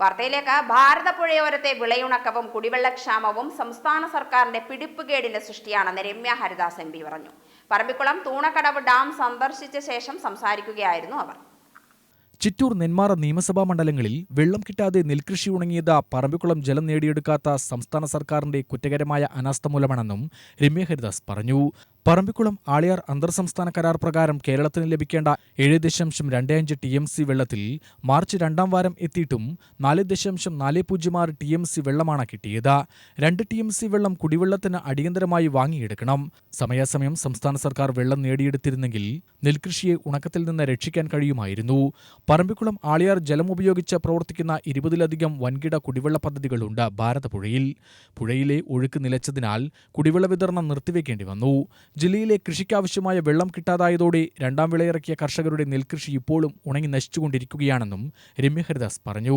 വാർത്തയിലേക്ക് ഭാരതപ്പുഴയോരത്തെ വിളയുണക്കവും കുടിവെള്ളക്ഷാമവും സംസ്ഥാന സർക്കാരിന്റെ പിടിപ്പുകേടിന്റെ സൃഷ്ടിയാണെന്ന് രമ്യ ഹരിദാസ് എം പി പറഞ്ഞു. പറമ്പിക്കുളം തൂണക്കടവ് ഡാം സന്ദർശിച്ച ശേഷം സംസാരിക്കുകയായിരുന്നു അവർ. ചിറ്റൂർ നെന്മാറ നിയമസഭാ മണ്ഡലങ്ങളിൽ വെള്ളം കിട്ടാതെ നെൽകൃഷി ഉണങ്ങിയത് പറമ്പിക്കുളം ജലം നേടിയെടുക്കാത്ത സംസ്ഥാന സർക്കാരിന്റെ കുറ്റകരമായ അനാസ്ഥ മൂലമാണെന്നും രമ്യ ഹരിദാസ് പറഞ്ഞു. പറമ്പിക്കുളം ആളിയാർ അന്തർ സംസ്ഥാന കരാർ പ്രകാരം കേരളത്തിന് ലഭിക്കേണ്ട ഏഴ് ദശാംശം രണ്ട് അഞ്ച് ടി എം സി വെള്ളത്തിൽ മാർച്ച് രണ്ടാം വാരം എത്തിയിട്ടും നാല് ദശാംശം നാല് പൂജ്യം ആറ് ടി എം സി വെള്ളമാണ് കിട്ടിയത്. രണ്ട് ടി എം സി വെള്ളം കുടിവെള്ളത്തിന് അടിയന്തരമായി വാങ്ങിയെടുക്കണം. സമയാസമയം സംസ്ഥാന സർക്കാർ വെള്ളം നേടിയെടുത്തിരുന്നെങ്കിൽ നെൽകൃഷിയെ ഉണക്കത്തിൽ നിന്ന് രക്ഷിക്കാൻ കഴിയുമായിരുന്നു. പറമ്പിക്കുളം ആളിയാർ ജലം ഉപയോഗിച്ച് പ്രവർത്തിക്കുന്ന ഇരുപതിലധികം വൻകിട കുടിവെള്ള പദ്ധതികളുണ്ട് ഭാരതപ്പുഴയിൽ. പുഴയിലെ ഒഴുക്ക് നിലച്ചതിനാൽ കുടിവെള്ള വിതരണം നിർത്തിവെക്കേണ്ടി വന്നു. ജില്ലയിലെ കൃഷിക്കാവശ്യമായ വെള്ളം കിട്ടാതായതോടെ രണ്ടാം വിളയിറക്കിയ കർഷകരുടെ നെൽകൃഷി ഇപ്പോഴും ഉണങ്ങി നശിച്ചുകൊണ്ടിരിക്കുകയാണെന്നും രമ്യ ഹരിദാസ് പറഞ്ഞു.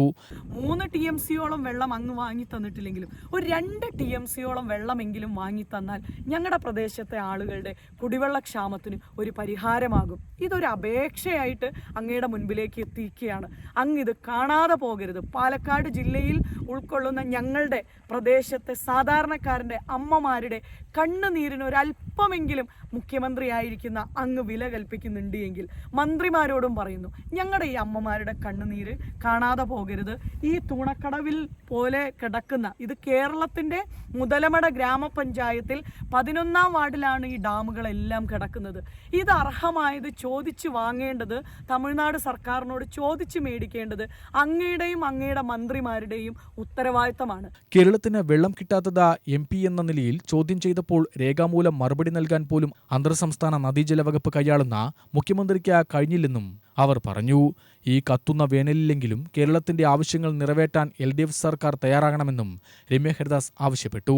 മൂന്ന് ടി എം സിയോളം വെള്ളം അങ്ങ് വാങ്ങി തന്നിട്ടില്ലെങ്കിലും ഒരു രണ്ട് ടി എം സിയോളം വെള്ളമെങ്കിലും വാങ്ങി തന്നാൽ ഞങ്ങളുടെ പ്രദേശത്തെ ആളുകളുടെ കുടിവെള്ളക്ഷാമത്തിന് ഒരു പരിഹാരമാകും. ഇതൊരു അപേക്ഷയായിട്ട് അങ്ങയുടെ മുൻപിലേക്ക് എത്തിക്കുകയാണ് അങ്ങ് ഇത് കാണാതെ പോകരുത്. പാലക്കാട് ജില്ലയിൽ ഉൾക്കൊള്ളുന്ന ഞങ്ങളുടെ പ്രദേശത്തെ സാധാരണക്കാരന്റെ അമ്മമാരുടെ കണ്ണുനീരിന് ഒരല്പമെങ്കിലും മുഖ്യമന്ത്രിയായിരിക്കുന്ന അങ്ങ് വില കൽപ്പിക്കുന്നുണ്ട് എങ്കിൽ മന്ത്രിമാരോടും പറയുന്നു ഞങ്ങളുടെ ഈ അമ്മമാരുടെ കണ്ണുനീര് കാണാതെ പോകരുത്. ഈ തൂണക്കടവിൽ പോലെ കിടക്കുന്ന ഇത് കേരളത്തിന്റെ മുതലമട ഗ്രാമപഞ്ചായത്തിൽ പതിനൊന്നാം വാർഡിലാണ് ഈ ഡാമുകളെല്ലാം കിടക്കുന്നത്. ഇത് അർഹമായത് ചോദിച്ചു വാങ്ങേണ്ടത് തമിഴ്നാട് സർക്കാരിനോട് ചോദിച്ചു മേടിക്കേണ്ടത് അങ്ങയുടെയും അങ്ങയുടെ മന്ത്രിമാരുടെയും ഉത്തരവാദിത്തമാണ്. കേരളത്തിന് വെള്ളം കിട്ടാത്തത് എം എന്ന നിലയിൽ ചോദ്യം ചെയ്തപ്പോൾ രേഖാമൂലം മറുപടി നൽകാൻ പോലും അന്തർ സംസ്ഥാന നദീജല വകുപ്പ് കൈയാളുന്ന മുഖ്യമന്ത്രിക്ക് കഴിഞ്ഞില്ലെന്നും അവർ പറഞ്ഞു. ഈ കത്തുന്ന വേനലില്ലെങ്കിലും കേരളത്തിന്റെ ആവശ്യങ്ങൾ നിറവേറ്റാൻ എൽ ഡി എഫ് സർക്കാർ തയ്യാറാകണമെന്നും രമ്യ ഹരിദാസ് ആവശ്യപ്പെട്ടു.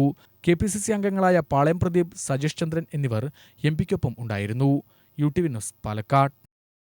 കെ പി സി സി അംഗങ്ങളായ പാളയം പ്രദീപ് സജേഷ് ചന്ദ്രൻ എന്നിവർ എം പിക്കൊപ്പം ഉണ്ടായിരുന്നു. U T V news Palakkad.